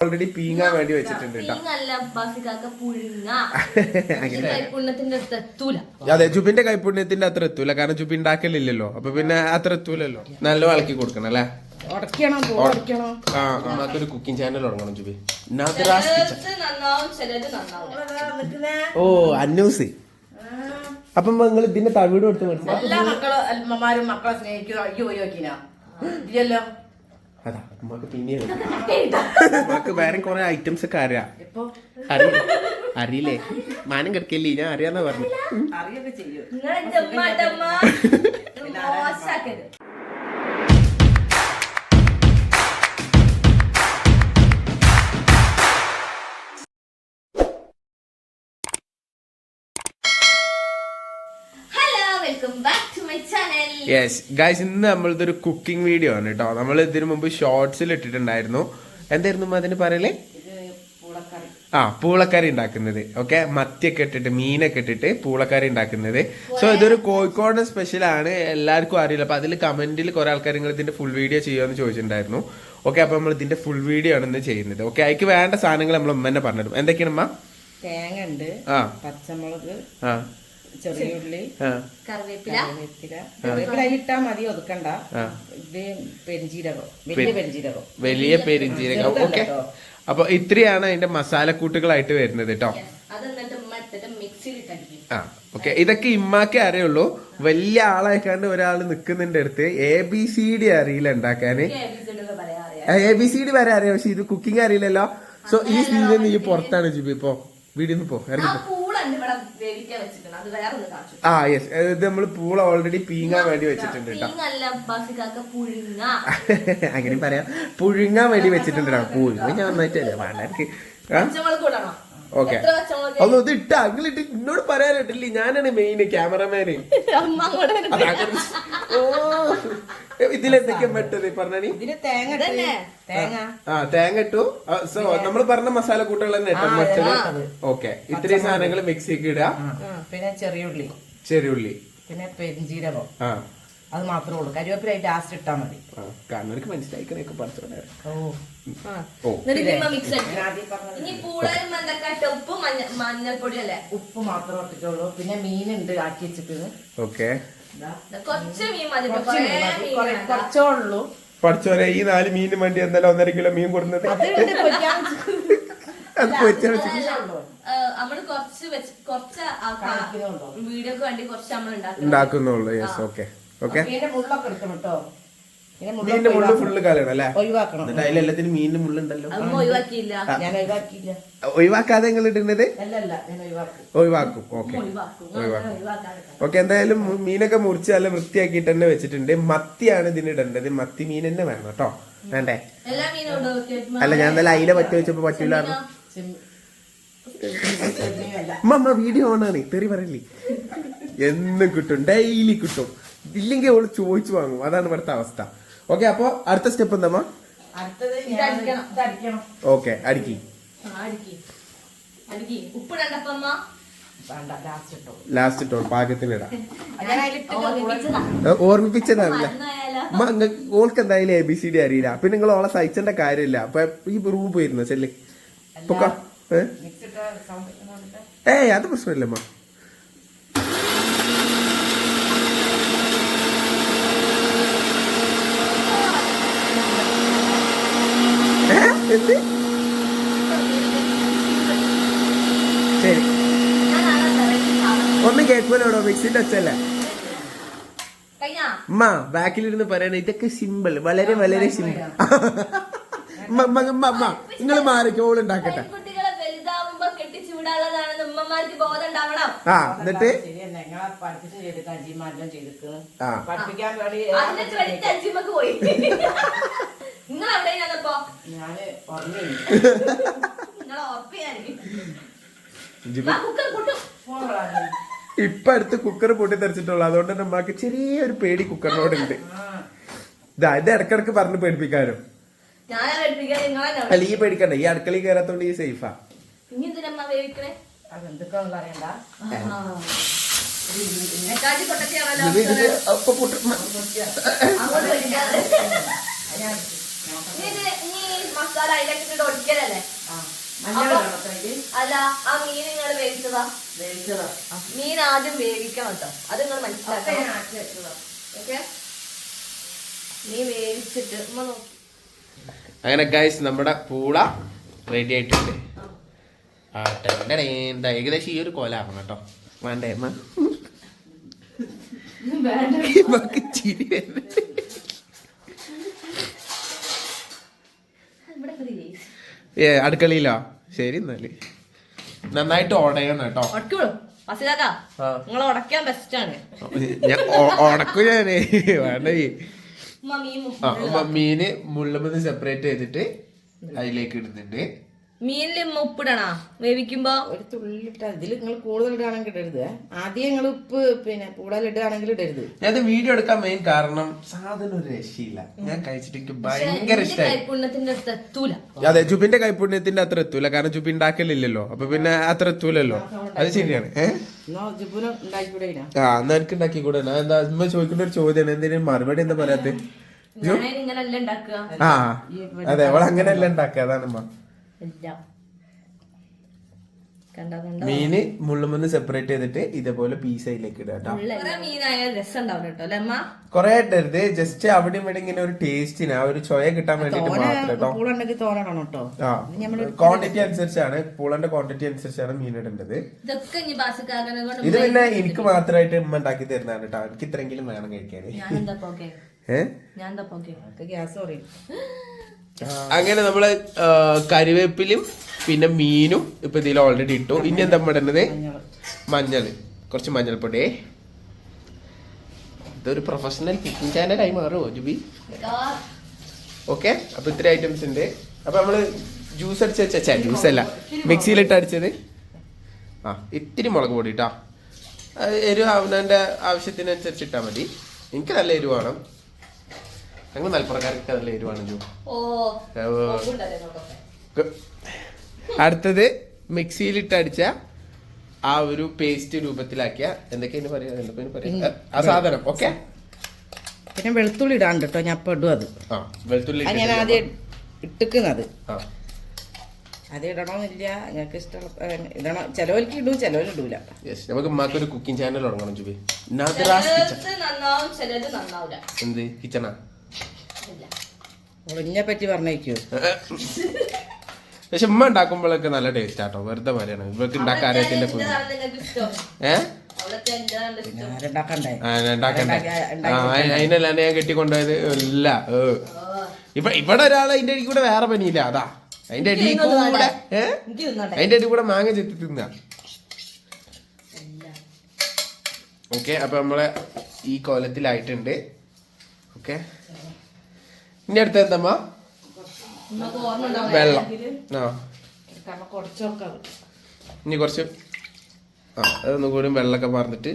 Already പീങ്ങാൻ വേണ്ടി വെച്ചിട്ടുണ്ട് അതെ ജുബിന്റെ കൈപുണ്യത്തിന്റെ അത്ര എത്തൂല. കാരണം ജുബി ഉണ്ടാക്കലില്ലല്ലോ അപ്പൊ പിന്നെ അത്ര എത്തൂലല്ലോ. നല്ല വളക്കി കൊടുക്കണം അല്ലേ? നമുക്കൊരു കുക്കിംഗ് ചാനൽ തുടങ്ങണം ജുബി. ഓ അന്നൂസ്. അപ്പൊ നിങ്ങൾ ഇതിന്റെ തവിട് കൊടുത്ത് മനസ്സിലായി എല്ലാ മക്കൾ സ്നേഹിക്കുക അയ്യോ അയ്യോ ഇല്ലല്ലോ. അതാ ഉമ്മക്ക് പിന്നെ ഉമ്മക്ക് വേറെ കുറെ ഐറ്റംസ് ഒക്കെ അറിയാം. ഇപ്പൊ അറിയില്ലേ? അറിയില്ലേ? മാനം കിടക്കില്ലേ? ഞാൻ അറിയാന്നാ പറഞ്ഞു യെസ് ഗൈസ് ഇന്ന് നമ്മളിതൊരു കുക്കിംഗ് വീഡിയോ ആണ് കേട്ടോ നമ്മൾ ഇതിനു മുമ്പ് ഷോർട്സിൽ ഇട്ടിട്ടുണ്ടായിരുന്നു. എന്തായിരുന്നു അതിന് പറയലേ? ആ പൂളക്കറി ഉണ്ടാക്കുന്നത് ഓക്കെ മത്തിയൊക്കെ ഇട്ടിട്ട് മീനൊക്കെ ഇട്ടിട്ട് പൂളക്കറി ഉണ്ടാക്കുന്നത് സോ ഇതൊരു കോഴിക്കോട് സ്പെഷ്യൽ ആണ്. എല്ലാവർക്കും അറിയില്ല. അപ്പൊ അതിൽ കമന്റിൽ കുറെ ആൾക്കാർ നിങ്ങൾ ഇതിന്റെ ഫുൾ വീഡിയോ ചെയ്യുമെന്ന് ചോദിച്ചിട്ടുണ്ടായിരുന്നു. ഓക്കെ അപ്പൊ നമ്മൾ ഇതിന്റെ ഫുൾ വീഡിയോ ആണ് ഇന്ന് ചെയ്യുന്നത്. ഓക്കെ അതിക്ക് വേണ്ട സാധനങ്ങൾ നമ്മൾ ഉമ്മ തന്നെ പറഞ്ഞിടും എന്തൊക്കെയാണ് ഉമ്മ? തേങ്ങ ഉണ്ട് ആ. പച്ചമുളക് ആ. ചെറിയ ഉള്ളി കറിവേപ്പില. കറിവേപ്പില. മതി ഒതുക്കണ്ട. ആ. ഇത് പെരിഞ്ചീരകം വലിയ പെരിഞ്ചീരകം. വലിയ പെരിഞ്ചീരകം. ഓക്കെ. അപ്പൊ ഇത്രയാണ് അതിന്റെ മസാലക്കൂട്ടുകളായിട്ട് വരുന്നത് കേട്ടോ ആ ഓക്കെ. ഇതൊക്കെ ഇമ്മാക്കേ അറിയുള്ളൂ. വലിയ ആളായിക്കാണ്ട് ഒരാൾ നിൽക്കുന്നുണ്ട് അടുത്ത്. എ ബി സി ഡി അറിയില്ല ഉണ്ടാക്കാന്. അറിയാം. എ ബി സി ഡി വരെ അറിയാം. പക്ഷെ ഇത് കുക്കിംഗ് അറിയില്ലല്ലോ. സോ ഈ സീസൺ നീ പുറത്താണ് ജിബി. ഇപ്പൊ വീടിന്ന് പോ. ഇറങ്ങി ആ യെസ് ഇത് നമ്മൾ പൂള ഓൾറെഡി പീങ്ങാൻ വേണ്ടി വെച്ചിട്ടുണ്ട് കേട്ടോ. അങ്ങനെ പറയാം. പുഴുങ്ങാൻ വേണ്ടി വെച്ചിട്ടുണ്ട് കേട്ടോ. പുഴുങ്ങ ഞാൻ നന്നായിട്ടല്ലേ വേണ്ട ഓക്കെ. അല്ലോ ഇത് ഇട്ട അങ്ങളിട്ട് എന്നോട് പറയാനിട്ടില്ലേ ഞാനാണ് മെയിൻ ക്യാമറമാന് അങ്ങോട്ട് ഓ. ഇതിലെന്തൊക്കെയാ പെട്ടത്? പറഞ്ഞി ആ തേങ്ങ ഇട്ടു. സോ നമ്മൾ പറഞ്ഞ മസാല കൂട്ടുകൾ തന്നെ ഇട്ടു മറ്റത്. ഓക്കെ. ഇത്രയും സാധനങ്ങൾ മിക്സിക്ക് ഇടുക. പിന്നെ ചെറിയുള്ളി ചെറിയുള്ളി പിന്നെ പെരിഞ്ചീരകം. ആ. അത് മാത്രമേ ഉള്ളൂ. കരിവേപ്പില അതിന്റെ ആസ്റ്റ് ഇട്ടാ മതി. ആ, കാണുന്നവർക്ക് മനസ്സിലായിക്കണേക്ക് പഠിച്ചോടെ ഓ. ആ. എന്നിട്ട് ആദ്യം പറഞ്ഞത് ഇനി പൂളയും മഞ്ഞക്കാട്ട് ഉപ്പ് മഞ്ഞ മഞ്ഞൾപ്പൊടി അല്ലേ ഉപ്പ് മാത്രമേ ഇട്ടിട്ടുള്ളൂ. പിന്നെ മീനുണ്ട് ആക്കി വെച്ചിട്ട്. ഓക്കെ. ഇതാ. കുറച്ച് മീൻ മതി. കുറച്ച് കുറേ മീൻ മതി. മീൻ കുറേ- വേണ്ട. കുറച്ചേ ഉള്ളൂ. പഠിച്ചോരെ ഈ നാല് മീനിന് വേണ്ടി എന്തായാലും ഒന്നര കിലോ മീൻ കൊടുക്കുന്നത് അത് ഇവിടെ പൊരിക്കാൻ അത് പൊരിച്ചാൽ വെച്ച്. അതല്ല, ഏ, നമ്മൾ കുറച്ച് വെച്ച് കുറച്ച് കാണിക്കുന്നുണ്ടോ? വീഡിയോക്ക് വേണ്ടി കുറച്ച് നമ്മൾ ഉണ്ടാക്കും ഉണ്ടാക്കുന്നുള്ളൂ. യെസ് ഓക്കെ ഓക്കെ മീനിന്റെ മുള്ള്. ഫുള്ള് കളയണം അല്ലേ ഒഴിവാക്കണം എന്നിട്ട് അതിലെല്ലാത്തിനും മീനിന്റെ മുള്ളുണ്ടല്ലോ ഒഴിവാക്കാതെ നിങ്ങൾ ഇടുന്നത് ഒഴിവാക്കും ഓക്കെ ഒഴിവാക്കും ഓക്കെ എന്തായാലും മീനൊക്കെ മുറിച്ച് നല്ല വൃത്തിയാക്കിയിട്ട് തന്നെ വെച്ചിട്ടുണ്ട് മത്തിയാണ് ഇതിന് ഇടേണ്ടത് മത്തി മീൻ തന്നെ വേണം കേട്ടോ വേണ്ടേ അല്ല ഞാൻ എന്തായാലും അയില പറ്റി വെച്ചപ്പോ പറ്റൂല വീഡിയോ ഓണാണ് തെറി പറയില്ലേ എന്നും കിട്ടും ഡെയിലി കിട്ടും ഇല്ലെങ്കിൽ അവൾ ചോദിച്ചു വാങ്ങും. അതാണ് ഇവിടുത്തെ അവസ്ഥ. ഓക്കെ അപ്പൊ അടുത്ത സ്റ്റെപ്പ് എന്താ ഓക്കെ അടിക്കി. ലാസ്റ്റ് ഇട്ടോ പാകത്തിനിടാം ഇട്ടോ പാകത്തിന് ഇടാം. ഞാൻ അതിലിട്ട് ഓർമ്മിപ്പിച്ചതാ. ഏ, ഓർമ്മിപ്പിച്ചതാണല്ലേ? മറന്നായാലോ അമ്മ ഇങ്ങ- ഓൾക്ക് എന്തായാലും എ ബി സി ഡി അറിയില്ല. പിന്നെ നിങ്ങൾ ഓളെ സഹിച്ചേണ്ട കാര്യമില്ല. അപ്പൊ ഈ റൂം പോയിരുന്നു ചെല്ലി? ഏ? അത് പ്രശ്നമില്ല അമ്മ ഏ? എന്ത് ശരി. ഒന്നും കേൾക്കുമല്ലോടോ മിക്സിന്റെ ഒച്ചല്ലേ ഉമ്മ ബാക്കിലിരുന്ന് പറയണ ഇതൊക്കെ സിമ്പിൾ വളരെ വളരെ സിമ്പിൾ നിങ്ങൾ മാറിക്കോ ഓൾ ഉണ്ടാക്കട്ടെ. ആ എന്നിട്ട്. പഠിപ്പിക്കാൻ വേണ്ടി നിങ്ങൾ എവിടെയാണപ്പോ ഞാൻ ഉറപ്പിയായിരിക്കും. പൊട്ടി ഇപ്പൊ അടുത്ത് കുക്കർ പൊട്ടിത്തെറിച്ചിട്ടുള്ളൂ. അതുകൊണ്ട് തന്നെ അമ്മയ്ക്ക് ചെറിയൊരു പേടി കുക്കറിനോടുണ്ട് ഉണ്ട്. ഇതാ ഇത് ഇടക്കിടക്ക് പറഞ്ഞ് പേടിപ്പിക്കാനും. അല്ല ഈ പേടിക്കണ്ട. ഈ അടുക്കളയിൽ കയറാത്തോണ്ട് ഈ സേഫാ ഇനി അപ്പൊ പൊട്ടി- മസാല അതിലേക്ക് ഒടിക്കലല്ലേ. അല്ല ആ മീൻ നിങ്ങൾ വേവിച്ചതാ? വേവിച്ചതാ. മീൻ ആദ്യം വേവിക്കണം കേട്ടോ അത് നിങ്ങൾ വെച്ചതാ. ഓക്കെ? മീൻ വേവിച്ചിട്ട് ഉമ്മ നോക്കി. അങ്ങനെ ഗൈസ് നമ്മുടെ പൂള റെഡി ആയിട്ടുണ്ട്. ആ. എന്താ ഏകദേശം ഈ ഒരു കോലാകണം കേട്ടോ വേണ്ടേ. ഇവക്ക് ചിരി വരുന്നുണ്ട്. ഏ അടുക്കളയിലോ? ശരി എന്നാൽ. നന്നായിട്ട് ഓടയാണ് കേട്ടോ. ഉടക്കും ഞാനേ. വേണ്ടേ. മമ്മീന് മുള്ളുമ്പത് സെപ്പറേറ്റ് ചെയ്തിട്ട് അതിലേക്ക് ഇടുന്നുണ്ട്. മീനിൽ ഉപ്പ് ഉപ്പിടണാ? വേവിക്കുമ്പോ? ഒരു തുള്ളി ഇട്ടാ ഇതിൽ നിങ്ങൾ കൂടുതൽ ഇടുകയാണെങ്കിൽ ഇടരുത് ആദ്യം നിങ്ങൾ ഉപ്പ് പിന്നെ കൂടുതൽ ഇടുകയാണെങ്കിൽ ഇടരുത്. ഞാൻ വീഡിയോ എടുക്കാൻ മെയിൻ കാരണം സാധനം ഒരു രക്ഷയില്ല. ഞാൻ കഴിച്ചിട്ട് എനിക്ക് ഭയങ്കര ഇഷ്ടമായി അതെ ജുബിന്റെ കൈപുണ്യത്തിന്റെ അത്ര എത്തൂല. കാരണം ജുബി ഉണ്ടാക്കലില്ലല്ലോ. അപ്പൊ പിന്നെ അത്ര എത്തൂലല്ലോ. അത് ശരിയാണ്. ആ എന്നാ എനിക്ക് ഉണ്ടാക്കി കൂടെ ഞാൻ എന്താ ചോദിക്കേണ്ട ഒരു ചോദ്യമാണ് എന്തിനും മറുപടി എന്താ പറയാത്തെ? ഞാൻ ഇങ്ങനല്ല ആ അതെ അവൾ അങ്ങനെയല്ല ഉണ്ടാക്കുക. അതാണ് എല്ലാം മീന് മുള്ളുമുന്ന് സെപ്പറേറ്റ് ചെയ്തിട്ട് ഇതേപോലെ പീസ് അതിലേക്ക് കേട്ടോ. കുറെ ഇട്ടരുത് ജസ്റ്റ് അവിടെ ഇവിടെ ഇങ്ങനെ ഒരു ടേസ്റ്റിന് ആ ഒരു ചൊയ കിട്ടാൻ വേണ്ടിട്ട് മാത്രം ക്വാണ്ടിറ്റി അനുസരിച്ചാണ്. പൂളന്റെ ക്വാണ്ടിറ്റി അനുസരിച്ചാണ് മീൻ ഇടേണ്ടത്. ഇത് പിന്നെ എനിക്ക് മാത്രമായിട്ട് ഉമ്മ ഉണ്ടാക്കി തരുന്നതാണ് കേട്ടോ. എനിക്ക് ഇത്രയെങ്കിലും വേണം കഴിക്കാൻ. ഞാൻ എന്താ പോകെ ഏഹ് ഞാൻ ഗ്യാസ് പറയും. അങ്ങനെ നമ്മൾ കരുവേപ്പിലും പിന്നെ മീനും ഇപ്പൊ ഇതിൽ ഓൾറെഡി ഇട്ടു. ഇനി എന്താ ഇടുന്നത് മഞ്ഞൾ കുറച്ച് മഞ്ഞൾപ്പൊടി. ഇതൊരു പ്രൊഫഷണൽ കുക്കിംഗ് ചാനലായി മാറുമോ ജുബി? ഓക്കെ അപ്പൊ ഇത്ര ഐറ്റംസ് ഉണ്ട്. അപ്പൊ നമ്മൾ ജ്യൂസ് അടിച്ച് വെച്ചാ ജ്യൂസ് അല്ല. മിക്സിയിലിട്ട് അടിച്ചത്? ആ ഇത്തിരി മുളക് പൊടി ഇട്ടാ. എരിവ് അവനവന്റെ ആവശ്യത്തിനനുസരിച്ച് ഇട്ടാൽ മതി. എനിക്ക് നല്ല എരിവ് വേണം. ഞങ്ങൾ മലപ്പുറക്കാർക്ക് നല്ല എരിവാണ് അടുത്തത് മിക്സിയിലിട്ട് അടിച്ച ആ ഒരു പേസ്റ്റ് രൂപത്തിലാക്കിയ എന്തൊക്കെയാണ് പറയാ എന്തൊക്കെയാണ് പറയാ ആ സാധനം ഓക്കെ? പിന്നെ വെളുത്തുള്ളി ഇടാണ്ട് കേട്ടോ ഞാൻ അപ്പം ഇടും അത്. ആ വെളുത്തുള്ളി ഞാൻ ആദ്യം ഇട്ടിക്കുന്നത്. ആ. അത് ഇടണമെന്നില്ല ഞങ്ങൾക്ക് ഇഷ്ടമുള്ള ഇടണം. ചിലവർക്ക് ഇടും ചിലവർ ഇടൂല. യെസ് നമുക്ക് ഉമ്മാക്ക് ഒരു കുക്കിംഗ് ചാനൽ തുടങ്ങണം ജുബി. നന്നാവും ചിലത് നന്നാവില്ല എന്ത്? കിച്ചണാ ഇല്ല ഒളിഞ്ഞെ പറ്റി പറഞ്ഞേക്കൂ. പക്ഷെ ഉമ്മ ഉണ്ടാക്കുമ്പോഴൊക്കെ നല്ല ടേസ്റ്റ് ആട്ടോ. വെറുതെ മാറിയാണ് ഇവർക്ക് ഉണ്ടാക്കാൻ അറിയത്തിന്റെ ഏഹ് അതിനെല്ലാം ഞാൻ കെട്ടിക്കൊണ്ടുപോയത്? ഇല്ല. ഇപ്പൊ ഇവിടെ ഒരാൾ അതിന്റെ അടി കൂടെ വേറെ പനിയില്ല. അതാ. അതിന്റെ അടി കൂടെ അതിന്റെ അടി കൂടെ മാങ്ങ ചെത്തി തിന്ന. ഓക്കെ അപ്പൊ നമ്മളെ ഈ കോലത്തിലായിട്ടുണ്ട്. ഓക്കെ? ഇനി അടുത്ത എന്തമ്മ? വെള്ളം. ആ. ഇനി കുറച്ച് ആ അതൊന്നും കൂടി വെള്ളമൊക്കെ പറഞ്ഞിട്ട്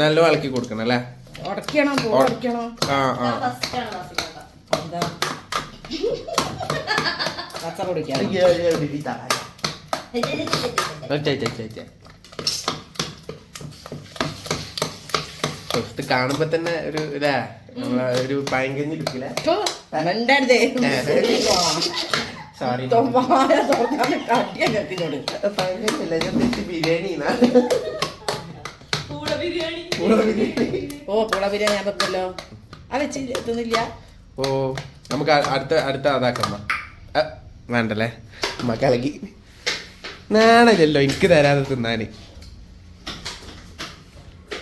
നല്ല ഇളക്കി കൊടുക്കണം അല്ലേ? ഉടക്കണം പോ ഉടക്കണം. ആ ആ വാസിക്കാക്ക. എന്താ പച്ച കുടിക്കാം ഒറ്റ, ഒറ്റ, ഒറ്റ, ഒറ്റ. ഓ, ഇത് കാണുമ്പോ തന്നെ ഒരു ഇതാ ഒരു ലുക്കില്ലേ മിണ്ടരുതേ. സോറി ഞാൻ തെറ്റി ബിരിയാണി ഓ പുള ബിരിയാണി വെക്കല്ലോ. അത് എത്തുന്നില്ല ഓ നമുക്ക് അടുത്ത അടുത്ത അതാക്കാം വേണ്ടല്ലേ? മക്കളകി നാണല്ലോ എനിക്ക് തരാതെ തിന്നാന്.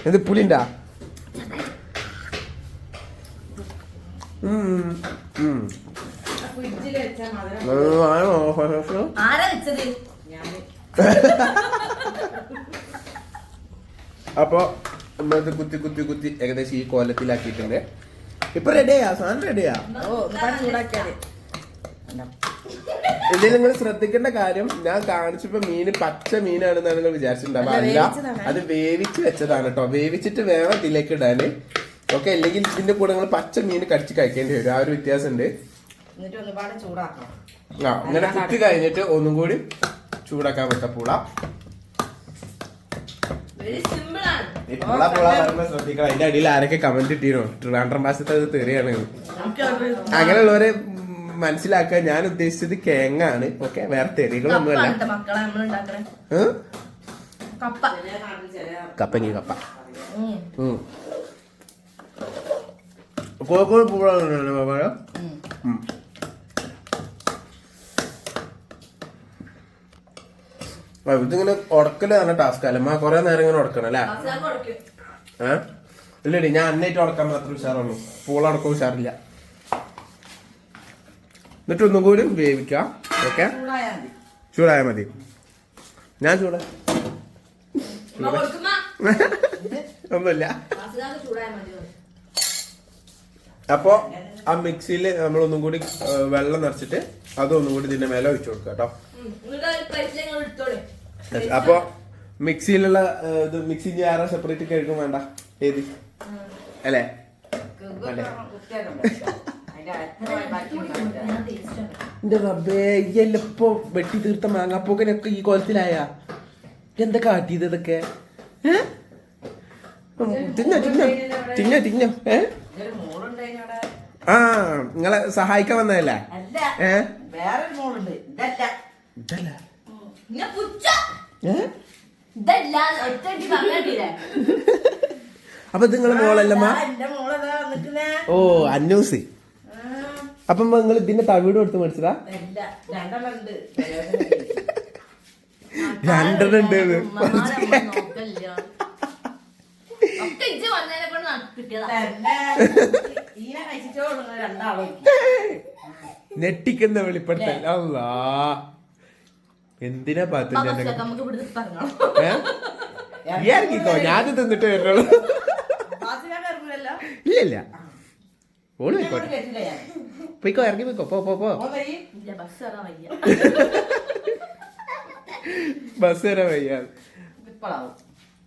ഇത് പുളിണ്ടാ അപ്പൊ നമ്മളത് കുത്തി കുത്തി കുത്തി ഏകദേശം ഈ കോലത്തിലാക്കിയിട്ടുണ്ട്. ഇപ്പൊ റെഡിയാ സാധനം റെഡിയാ ഇതിൽ നിങ്ങൾ ശ്രദ്ധിക്കേണ്ട കാര്യം ഞാൻ കാണിച്ചപ്പോ മീന് പച്ച മീനാണെന്നാണ് നിങ്ങൾ വിചാരിച്ചിട്ടുണ്ടാവുക. അല്ല, അല്ല അത് വേവിച്ച് വെച്ചതാണ് കേട്ടോ. വേവിച്ചിട്ട് വേണം ഇതിലേക്ക് ഇടാന്. ഓക്കെ അല്ലെങ്കിൽ ഇതിന്റെ കൂടെ നിങ്ങൾ പച്ച മീൻ കടിച്ച് കഴിക്കേണ്ടി വരും. ആ ഒരു വ്യത്യാസം ഉണ്ട് ആ അങ്ങനെ കുത്തി കഴിഞ്ഞിട്ട് ഒന്നും കൂടി ചൂടാക്കാൻ വെക്ക പൂള. വെരി സിമ്പിൾ ആണ്. ഈ പൂള പൂള പറയുമ്പോ ശ്രദ്ധിക്കണം. അതിന്റെ അടിയിൽ ആരൊക്കെ കമന്റ് ഇട്ടീനോ ട്രിവാൻഡ്രം ഭാഷത്തെ അത് തെറിയാണ്. അങ്ങനെയുള്ളവരെ മനസ്സിലാക്കുക ഞാൻ ഉദ്ദേശിച്ചത് കേങ്ങാണ് ഓക്കെ വേറെ തെറികളൊന്നുമല്ല. കപ്പ മക്കളെ നമ്മൾ ഉണ്ടാക്കണേ. കപ്പ. കപ്പങ്ങി കപ്പ. കോഴിക്കോട് പൂള ഉം. ആ, ഇതിങ്ങനെ ഉടക്കൽ തന്നെ ടാസ്ക് അല്ല? കുറെ കൊറേ നേരം ഇങ്ങനെ ഉടക്കണം അല്ലേ? ഏ? ഇല്ലടി ഞാൻ അന്നേറ്റ് ഉടക്കാൻ മാത്രം ഉഷാറുള്ളൂ പൂളടക്കം ഉഷാറില്ല. എന്നിട്ട് ഒന്നും കൂടി വേവിക്കാം. ഓക്കെ? ചൂടായാൽ മതി. ഞാൻ ചൂട. ഒന്നുമില്ല. അപ്പോ ആ മിക്സിയിൽ നമ്മളൊന്നും കൂടി വെള്ളം നിറച്ചിട്ട് അതൊന്നും കൂടി ഇതിന്റെ മേലെ ഒഴിച്ചു കൊടുക്കുക കേട്ടോ. അപ്പൊ മിക്സിയിലുള്ള ഇത് മിക്സി വേറെ സെപ്പറേറ്റ് കഴിക്കും വേണ്ട. ഏത്? അല്ലേ. എന്റെ റബ്ബേ എല്ലപ്പോ വെട്ടി തീർത്ത മാങ്ങാപ്പൂക്കനൊക്കെ ഈ കോലത്തിലായ? എന്താ കാട്ടിയത് ഇതൊക്കെ? ഏഹ് തിന്നോ തിന്നോ തിന്നോ തിന്നോ ഏ? ഇതൊരു മോളുണ്ടായിന് അവിടെ. ആ നിങ്ങളെ സഹായിക്കാൻ വന്നതല്ലേ? വേറൊരു മോളുണ്ട്. ഇതല്ല. ഇതല്ല? അപ്പൊ ഇത് നിങ്ങളെ മോളല്ലമ്മ? ഓ അന്നൂസി. അപ്പൊ നിങ്ങൾ ഇതിന്റെ തവിട് കൊടുത്ത് മേടിച്ചതാ? രണ്ടെണ്ണം ഉണ്ട്. കിട്ടിയതാ. ഞെട്ടിക്കുന്ന വെളിപ്പെടുത്തൽ. അല്ലാ? എന്തിനാ പറഞ്ഞോ ഞാൻ തിന്നിട്ട് വരുന്നുള്ളൂ. ഇല്ല ഇല്ല ഓൾ പോയിക്കോട്ടെ. പോയിക്കോ ഇറങ്ങി പോയിക്കോ. പോ പോ പോ. ബസ് വരാൻ വയ്യ.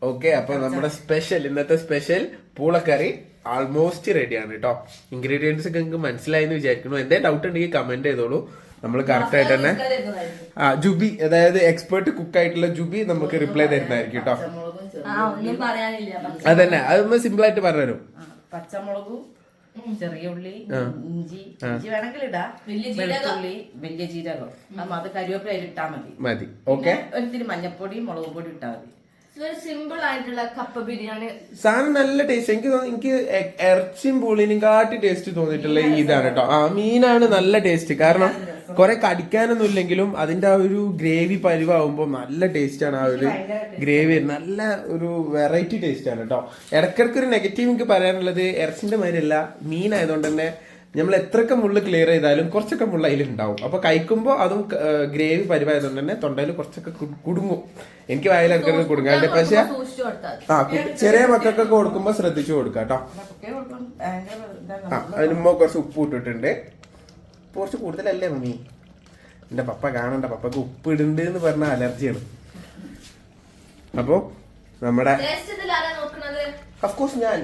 ഓക്കെ അപ്പൊ നമ്മുടെ സ്പെഷ്യൽ ഇന്നത്തെ സ്പെഷ്യൽ പൂളക്കറി ആൾമോസ്റ്റ് റെഡിയാണ് കേട്ടോ ഇൻഗ്രീഡിയൻസ് ഒക്കെ നിങ്ങൾക്ക് മനസ്സിലായി എന്ന് വിചാരിക്കുന്നു. എന്തേ ഡൗട്ട് ഉണ്ടെങ്കിൽ കമന്റ് ചെയ്തോളൂ. നമ്മൾ കറക്റ്റ് ആയിട്ട് തന്നെ ആ ജുബി അതായത് എക്സ്പേർട്ട് കുക്ക് ആയിട്ടുള്ള ജുബി നമുക്ക് റിപ്ലൈ തരുന്നതായിരിക്കും കേട്ടോ അതന്നെ അത് നമ്മൾ സിമ്പിൾ ആയിട്ട് പറഞ്ഞുതരും. ആ, പച്ചമുളകും ചെറിയ ഉള്ളി ഇഞ്ചി ഇഞ്ചി വേണമെങ്കിൽ ഇടാ. വലിയ ജീരകം. വെളുത്തുള്ളി വലിയ ജീരകം. അത് കരിവേപ്പില അതിൽ ഇട്ടാ മതി. മതി. ഓക്കെ ഒരിത്തിരി മഞ്ഞപ്പൊടി മുളക് പൊടി ഇട്ടാ മതി. സിമ്പിൾ ആയിട്ടുള്ള കപ്പ ബിരിയാണി. സാധനം നല്ല ടേസ്റ്റ് എനിക്ക് തോന്നി എനിക്ക് ഇറച്ചിയും പുളിനും കാട്ടി ടേസ്റ്റ് തോന്നിയിട്ടുള്ള ഇതാണ് കേട്ടോ ആ മീനാണ് നല്ല ടേസ്റ്റ് കാരണം കുറെ കടിക്കാനൊന്നും ഇല്ലെങ്കിലും അതിന്റെ ആ ഒരു ഗ്രേവി പരിവാകുമ്പോൾ നല്ല ടേസ്റ്റ് ആണ് ആ ഒരു ഗ്രേവി നല്ല ഒരു വെറൈറ്റി ടേസ്റ്റ് ആണ് കേട്ടോ ഇടക്കിടക്ക് ഒരു നെഗറ്റീവ് എനിക്ക് പറയാനുള്ളത് ഇറച്ചിന്റെ മാതിരിയല്ല മീനായതുകൊണ്ട് തന്നെ നമ്മൾ എത്രയൊക്കെ മുള്ള് ക്ലിയർ ചെയ്താലും കുറച്ചൊക്കെ മുള്ള അതിൽ ഉണ്ടാവും. അപ്പൊ കഴിക്കുമ്പോൾ അതും ഗ്രേവി പരിവായതുകൊണ്ട് തന്നെ തൊണ്ടയിൽ കുറച്ചൊക്കെ കുടുങ്ങും. എനിക്ക് വായിലിടക്കിടക്ക് കുടുങ്ങാണ്ട് പക്ഷെ ആ ചെറിയ മക്കൾക്കൊക്കെ കൊടുക്കുമ്പോ ശ്രദ്ധിച്ചു കൊടുക്കുക കേട്ടോ. കൊടുക്കും ഇതാണ്. ആ അതിനുമ്പോ കുറച്ച് ഉപ്പ് ഇട്ടിട്ടുണ്ട്. കുറച്ച് കൂടുതലല്ലേ മമ്മി? എന്റെ പപ്പ കാണണ്ട പപ്പക്ക് ഉപ്പ് ഇടുന്നുണ്ട് എന്ന് പറഞ്ഞ അലർജിയാണ്. അപ്പോ നമ്മുടെ അഫ്കോഴ്സ് ഞാൻ.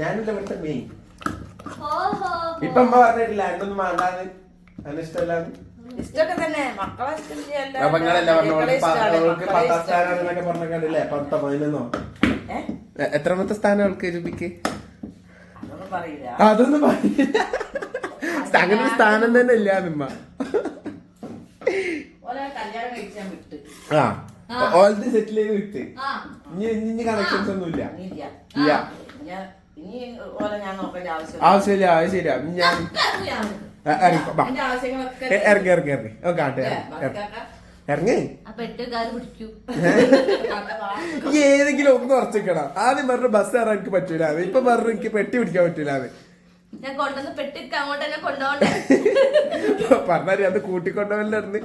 ഞാനല്ല ഇവിടുത്തെ മെയിൻ ഇപ്പൊ അമ്മ പറഞ്ഞിട്ടില്ല എന്നൊന്നും വേണ്ടാന്ന്. ഇഷ്ടമല്ലാന്ന്. ഇഷ്ടമൊക്കെ തന്നെ. മക്കളെ അപ്പൊ നിങ്ങളല്ലേ പറഞ്ഞ അവൾക്ക് പത്താം പത്തോ പതിനൊന്നോ? എ- എത്രാമത്തെ സ്ഥാനം അവൾക്ക് രൂപിക്ക് അതൊന്നും പറയില്ല. അതൊന്നും പറയില്ല. അങ്ങനെ ഒരു സ്ഥാനം തന്നെ ഇല്ല നിമ്മ ഓലെ കല്യാണം വിട്ട്. ആ. ഓൾത് സെറ്റിൽ ചെയ്ത് വിട്ട്. ആ. ഇനി ഇനി കണക്ഷൻസ് ഒന്നും ഇല്ല. ഇല്ല. ഇല്ല. ഞാൻ ആവശ്യമില്ല. അത് ശരിയാ. ഞാൻ ഇറങ്ങി ഇറങ്ങി ഇറങ്ങി കാട്ടെ ഇറങ്ങി. ഏതെങ്കിലും ഒന്ന് ഉറച്ചിക്കണം ആദ്യം പറഞ്ഞു ബസ് കയറാൻ എനിക്ക് പറ്റൂല. ഇപ്പൊ പറഞ്ഞു എനിക്ക് പെട്ടി പിടിക്കാൻ പറ്റൂല ഞാൻ കൊണ്ടുവന്ന് പെട്ടിക്ക് അങ്ങോട്ട് തന്നെ കൊണ്ടുപോകണ്ടേ? പറഞ്ഞാൽ അത് കൂട്ടിക്കൊണ്ടുപോകലായിരുന്നു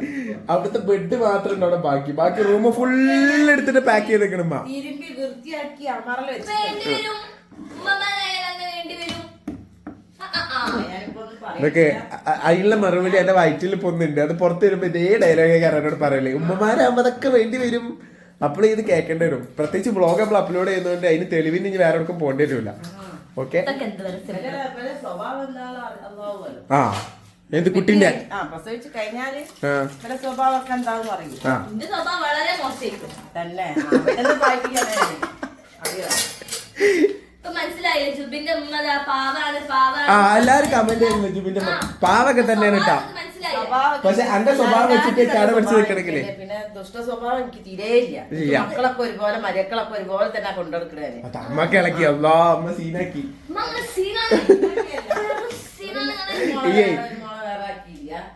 അവിടുത്തെ ബെഡ് മാത്രം ഉണ്ട് ബാക്കി. ബാക്കി റൂം ഫുൾ എടുത്തിട്ട് പാക്ക് ചെയ്തേക്കണം ഇതൊക്കെ അതിനുള്ള മറുപടി എന്റെ വയറ്റിൽ പൊന്നുണ്ട്. അത് പുറത്ത് വരുമ്പോ ഇതേ ഡയലോഗ് കാരനോട് പറയല്ലേ ഉമ്മമാരാകുമ്പോ അതൊക്കെ വേണ്ടി വരും. അപ്പോൾ ഇത് കേൾക്കേണ്ടി വരും. പ്രത്യേകിച്ച് ബ്ലോഗ് നമ്മൾ അപ്ലോഡ് ചെയ്യുന്നതുകൊണ്ട് അതിന് തെളിവിന് ഇനി വേറെ ഒക്കെ പോകേണ്ടി വരില്ല ഓക്കെ ആ എന്ത് കുട്ടിന്റെ സ്വഭാവം എന്താണെന്ന് അറിയാവുമല്ലോ ആ. എന്ത് കുട്ടിന്റെ മനസ്സിലായില്ലേ. ജുബിന്റെ ഉമ്മ പാവാണ് പാവാണ്. ആ എല്ലാരും കമന്റ് ചെയ്യുന്നു ജുബിന്റെ പാവൊക്കെ തന്നെയാണ് കേട്ടോ. പക്ഷെ അന്റെ സ്വഭാവം വെച്ചിട്ട് കട പിടിച്ച് നിൽക്കണമെങ്കിലേ. പിന്നെ ദുഷ്ട സ്വഭാവം എനിക്ക് തീരെ ഇല്ല. ഇല്ല. മക്കളൊക്കെ ഒരുപോലെ മരക്കളൊക്കെ ഒരുപോലെ തന്നെ കൊണ്ടുനടക്കണേ അത് അമ്മയ്ക്ക് ഇളക്കി. അല്ലാ അമ്മ സീനാക്കി.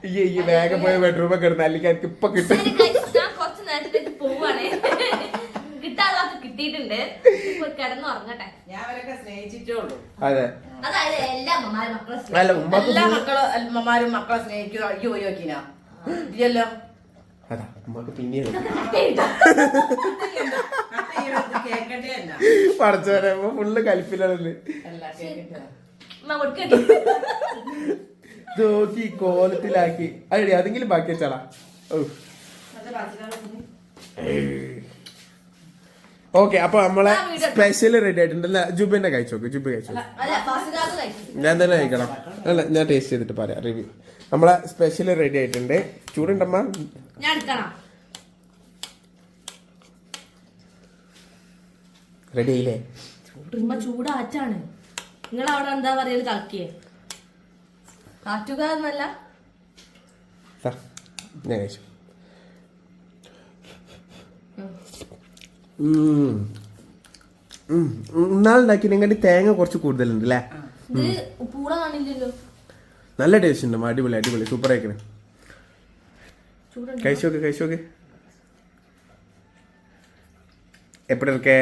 ഈ വേഗം പോയ ബെഡ്റൂമൊക്കെ ഇടുന്ന അല്ലെങ്കിൽ എനിക്ക് ഇപ്പൊ കിട്ടും. ഞാൻ കുറച്ച് നേരത്തേക്ക് പോവാണ്. കിട്ടാനുള്ളതൊക്കെ കിട്ടിയിട്ടുണ്ട് ഇപ്പൊ ഉറങ്ങട്ടെ. ഞാൻ അവരൊക്കെ സ്നേഹിച്ചിട്ടുള്ളൂ അതെ. അതായത് എല്ലാ അമ്മമാരും മക്കളെ സ്നേഹിക്കും. അല്ല ഉമ്മക്ക് എല്ലാ മക്കളും അമ്മമാരും മക്കളെ സ്നേഹിക്കുക അയ്യോ അയ്യോ കിനാ ഇല്ലല്ലോ. അതാ ഉമ്മക്ക് ഫുള്ള് കലിപ്പിലാണ് കൊടുക്കട്ടെ. നോക്കി കോലത്തിലാക്കി. അതെ അതെങ്കിലും ബാക്കി വെച്ചാളാ. ഓക്കെ അപ്പൊ നമ്മളെ സ്പെഷ്യൽ റെഡി ആയിട്ടുണ്ടല്ല ജുബിന്റെ കഴിച്ചു? നോക്ക് ജുബ് കഴിച്ചു? നോക്ക്. അല്ല ഫാസിലാക്ക് കഴിച്ചു ഞാൻ തന്നെ കഴിക്കണം. അല്ല ഞാൻ ടേസ്റ്റ് ചെയ്തിട്ട് പറയാം റിവ്യൂ നമ്മളെ സ്പെഷ്യൽ റെഡി ആയിട്ടുണ്ട്. ചൂടുണ്ടമ്മ? റെഡി ആയില്ലേ? ചൂടാറ്റാണ് നിങ്ങൾ അവിടെ എന്താ പറയൽ? കളിക്കേ കാറ്റുക എന്നല്ല ഞാൻ കഴിച്ചു. ഇന്നാളുണ്ടാക്കിയതിനെക്കാട്ടി തേങ്ങ കുറച്ച് കൂടുതലുണ്ട് അല്ലേ നല്ല ടേസ്റ്റ് ഉണ്ട്. അടിപൊളി അടിപൊളി. സൂപ്പർ ആയിക്കണ. കഴിച്ചോക്കെ കഴിച്ചോക്കെ എപ്പടി ഇരിക്കേ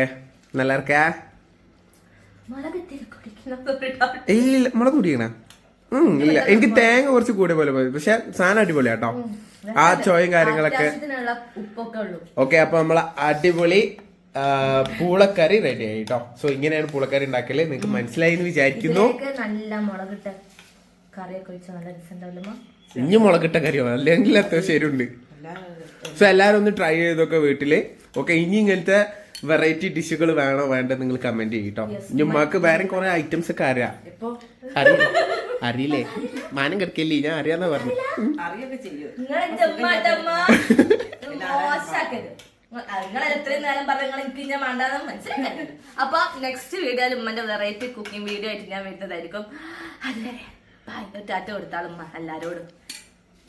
നല്ല ഇറക്കാ ഇല്ല മുളക് പൊടിക്കണ ഇല്ല എനിക്ക് തേങ്ങ കുറച്ച് കൂടിയ പോലെ പോയി പക്ഷെ സാധനം അടിപൊളി ആട്ടോ ആ ചോയും കാര്യങ്ങളൊക്കെ. ഓക്കെ അപ്പൊ നമ്മളെ അടിപൊളി പൂളക്കറി റെഡി ആയി കേട്ടോ സോ ഇങ്ങനെയാണ് പൂളക്കറി ഉണ്ടാക്കൽ. നിങ്ങൾക്ക് മനസ്സിലായി എന്ന് വിചാരിക്കുന്നു. നല്ല മുളകിട്ട കറിയൊക്കെ ഒഴിച്ച നല്ല ഇനി മുളകിട്ട കറിയോ? അല്ലെങ്കിൽ അത്യാവശ്യം ശരിയുണ്ട്. സോ എല്ലാരും ഒന്ന് ട്രൈ ചെയ്തൊക്കെ വീട്ടിൽ. ഓക്കെ ഇനി ഇങ്ങനത്തെ വെറൈറ്റി ഡിഷുകൾ വേണോ വേണ്ട നിങ്ങൾ കമന്റ് ചെയ്യട്ടോ ഇനി ഉമ്മാക്ക് വേറെ കുറെ ഐറ്റംസ് ഒക്കെ അറിയാം. ഇപ്പൊ അറിയില്ലേ. അറിയില്ലേ? മാനം കിടക്കില്ലേ? ഞാൻ അറിയാന്നാ പറഞ്ഞു. നിങ്ങൾ എത്രയും നേരം പറഞ്ഞ നിങ്ങൾ എനിക്ക് ഞാൻ വേണ്ടാന്ന് അപ്പൊ നെക്സ്റ്റ് വീഡിയോയിൽ ഉമ്മന്റെ വെറൈറ്റി കുക്കിംഗ് വീഡിയോ ആയിട്ട് ഞാൻ വരുന്നതായിരിക്കും. അതുവരെ ബൈ ടാറ്റ കൊടുത്താളുമ്മ എല്ലാരോടും.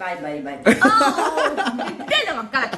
ബൈ ബൈ ബൈ മക്കളെ.